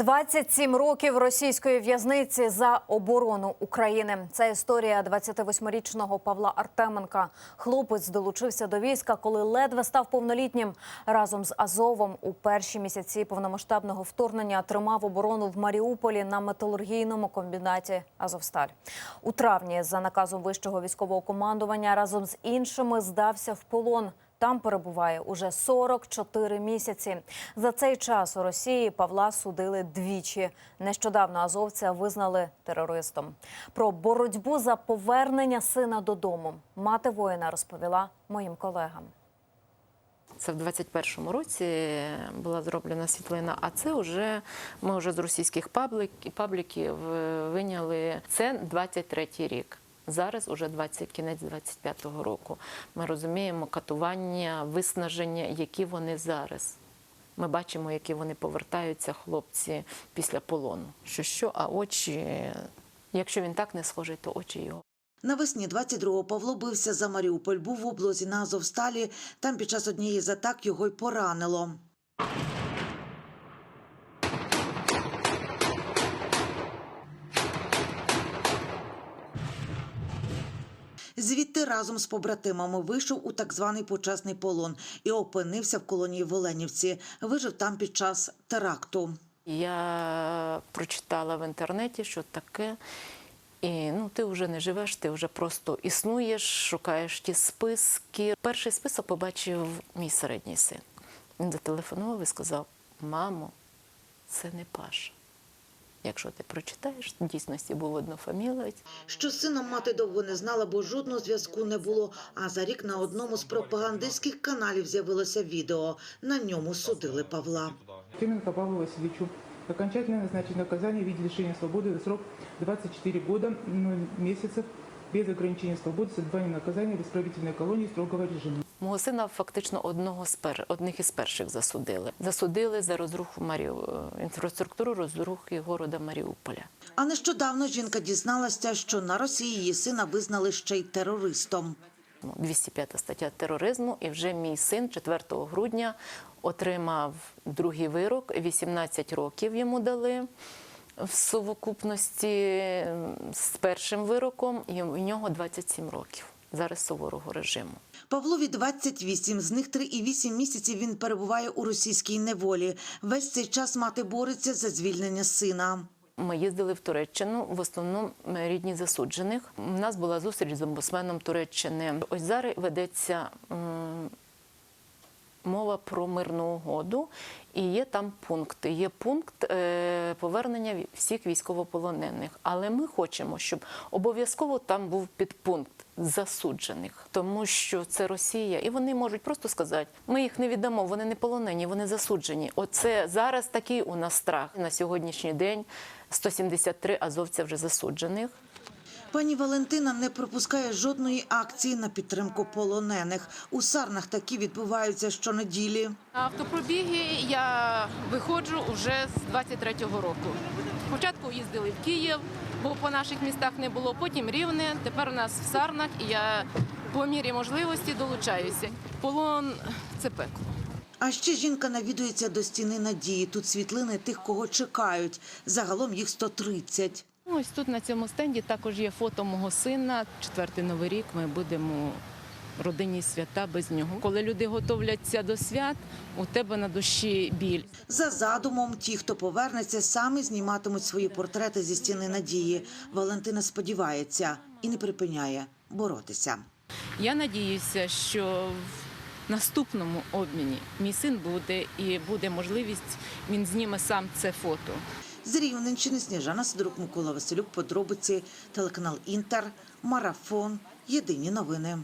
27 років російської в'язниці за оборону України. Це історія 28-річного Павла Артеменка. Хлопець долучився до війська, коли ледве став повнолітнім. Разом з Азовом у перші місяці повномасштабного вторгнення тримав оборону в Маріуполі на металургійному комбінаті Азовсталь. У травні за наказом вищого військового командування разом з іншими здався в полон. Там перебуває уже 44 місяці. За цей час у Росії Павла судили двічі. Нещодавно азовця визнали терористом. Про боротьбу за повернення сина додому мати воїна розповіла моїм колегам. Це в 21-му році була зроблена світлина, а це вже ми вже з російських паблік, пабліків е, виняли. Це 23-й рік. Зараз уже 20, кінець 25-го року. Ми розуміємо катування, виснаження, які вони зараз. Ми бачимо, які вони повертаються, хлопці, після полону. Що що, а очі, якщо він так не схожий, то очі його. Навесні 22-го Павло бився за Маріуполь, був в облозі на Азовсталі. Там під час однієї з атак його й поранило. Звідти разом з побратимами вийшов у так званий почесний полон і опинився в колонії в Оленівці. Вижив там під час теракту. Я прочитала в інтернеті, що таке. І ну, ти вже не живеш, ти вже просто існуєш, шукаєш ті списки. Перший список побачив мій середній син. Він зателефонував і сказав: Мамо, це не Паша. Якщо ти прочитаєш, в дійсності був однофамілець. Що з сином мати довго не знала, бо жодного зв'язку не було. А за рік на одному з пропагандистських каналів з'явилося відео. На ньому судили Павла. Тименко Павлу Васильевичу окончательно назначить наказание в виде лишения свободы на срок 24 года 0 месяцев без ограничения свободы с отбыванием наказания в исправительной колонии строгого режима. Мого сина фактично одного з пер... одних із перших засудили. Засудили за розруху Маріу... інфраструктуру розрухи города Маріуполя. А нещодавно жінка дізналася, що на Росії її сина визнали ще й терористом. 205 стаття тероризму, і вже мій син 4 грудня отримав другий вирок. 18 років йому дали в совокупності з першим вироком, і в нього 27 років зараз суворого режиму. Павлові 28, з них 3,8 місяців він перебуває у російській неволі. Весь цей час мати бореться за звільнення сина. Ми їздили в Туреччину, в основному рідні засуджених. У нас була зустріч з омбусменом Туреччини. Ось зараз ведеться мова про мирну угоду, і є там пункти. Є пункт е, повернення всіх військовополонених. Але ми хочемо, щоб обов'язково там був підпункт засуджених, тому що це Росія, і вони можуть просто сказати: ми їх не віддамо, вони не полонені, вони засуджені. Оце зараз такий у нас страх на сьогоднішній день. 173 азовця вже засуджених. Пані Валентина не пропускає жодної акції на підтримку полонених. У Сарнах такі відбуваються щонеділі. На автопробіги я виходжу вже з 23-го року. Спочатку їздили в Київ, бо по наших містах не було, потім Рівне, тепер у нас в Сарнах, і я по мірі можливості долучаюся. Полон це пекло. А ще жінка навідується до стіни надії. Тут світлини тих, кого чекають. Загалом їх 130. Ось тут на цьому стенді також є фото мого сина. Четвертий новий рік ми будемо родинні свята без нього. Коли люди готовляться до свят, у тебе на душі біль. За задумом, ті, хто повернеться, самі зніматимуть свої портрети зі стіни надії. Валентина сподівається і не припиняє боротися. Я надіюся, що в наступному обміні мій син буде і буде можливість, він зніме сам це фото. З Рівненщини Сніжана Сидорук, Микола Василюк, подробиці, телеканал Інтер, Марафон, Єдині новини.